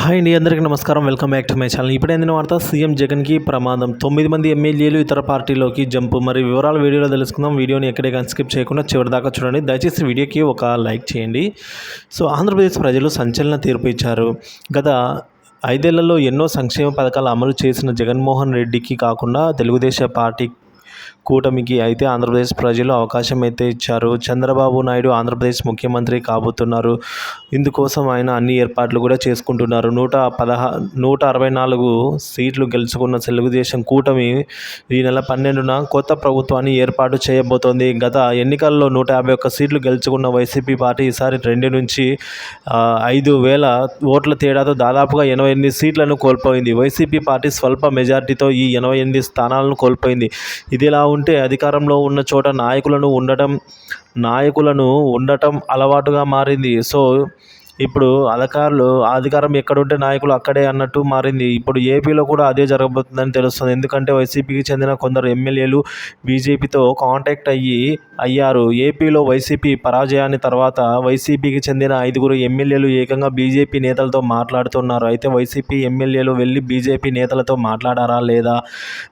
Hi అండి అందరికీ నమస్కారం. Welcome back to my channel. ఇప్పుడే అందిన వార్త సీఎం జగన్కి ప్రమాదం. తొమ్మిది మంది ఎమ్మెల్యేలు ఇతర పార్టీలోకి జంప్. మరి వివరాలు వీడియోలో తెలుసుకుందాం. వీడియోని ఎక్కడే కానీ స్కిప్ చేయకుండా చివరి దాకా చూడండి. దయచేసి వీడియోకి ఒక లైక్ చేయండి. సో ఆంధ్రప్రదేశ్ ప్రజలు సంచలన తీర్పు ఇచ్చారు. గత ఐదేళ్ళలో ఎన్నో సంక్షేమ పథకాలు అమలు చేసిన జగన్మోహన్ రెడ్డికి కాకుండా తెలుగుదేశం పార్టీ కూటమికి అయితే ఆంధ్రప్రదేశ్ ప్రజలు అవకాశం అయితే ఇచ్చారు. చంద్రబాబు నాయుడు ఆంధ్రప్రదేశ్ ముఖ్యమంత్రి కాబోతున్నారు. ఇందుకోసం ఆయన అన్ని ఏర్పాట్లు కూడా చేసుకుంటున్నారు. నూట పదహా నూట అరవై నాలుగు సీట్లు గెలుచుకున్న తెలుగుదేశం కూటమి ఈ నెల పన్నెండున కొత్త ప్రభుత్వాన్ని ఏర్పాటు చేయబోతోంది. గత ఎన్నికల్లో నూట యాభై ఒక్క సీట్లు గెలుచుకున్న వైసీపీ పార్టీ ఈసారి రెండు నుంచి ఐదు వేల ఓట్ల తేడాతో దాదాపుగా ఎనభై ఎనిమిది సీట్లను కోల్పోయింది. వైసీపీ పార్టీ స్వల్ప మెజార్టీతో ఈ ఎనభై ఎనిమిది స్థానాలను కోల్పోయింది. ఇదిలా ఉంటే అధికారంలో ఉన్న చోట నాయకులను ఉండటం నాయకులను ఉండటం అలవాటుగా మారింది. సో ఇప్పుడు అధికారులు అధికారం ఎక్కడుంటే నాయకులు అక్కడే అన్నట్టు మారింది. ఇప్పుడు ఏపీలో కూడా అదే జరగబోతుందని తెలుస్తుంది. ఎందుకంటే వైసీపీకి చెందిన కొందరు ఎమ్మెల్యేలు బీజేపీతో కాంటాక్ట్ అయ్యి అయ్యారు. ఏపీలో వైసీపీ పరాజయాన్ని తర్వాత వైసీపీకి చెందిన ఐదుగురు ఎమ్మెల్యేలు ఏకంగా బీజేపీ నేతలతో మాట్లాడుతున్నారు. అయితే వైసీపీ ఎమ్మెల్యేలు వెళ్ళి బీజేపీ నేతలతో మాట్లాడారా లేదా?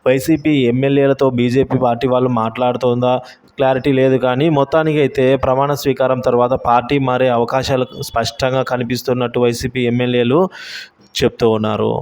వైసీపీ ఎమ్మెల్యేలతో బీజేపీ పార్టీ వాళ్ళు మాట్లాడుతుందా? క్లారిటీ లేదు కానీ మొత్తానికి అయితే ప్రమాణ స్వీకారం తర్వాత పార్టీ మారే అవకాశాలు స్పష్టంగా కనిపిస్తున్నట్టు వైసీపీ ఎమ్మెల్యేలు చెప్తూ ఉన్నారు.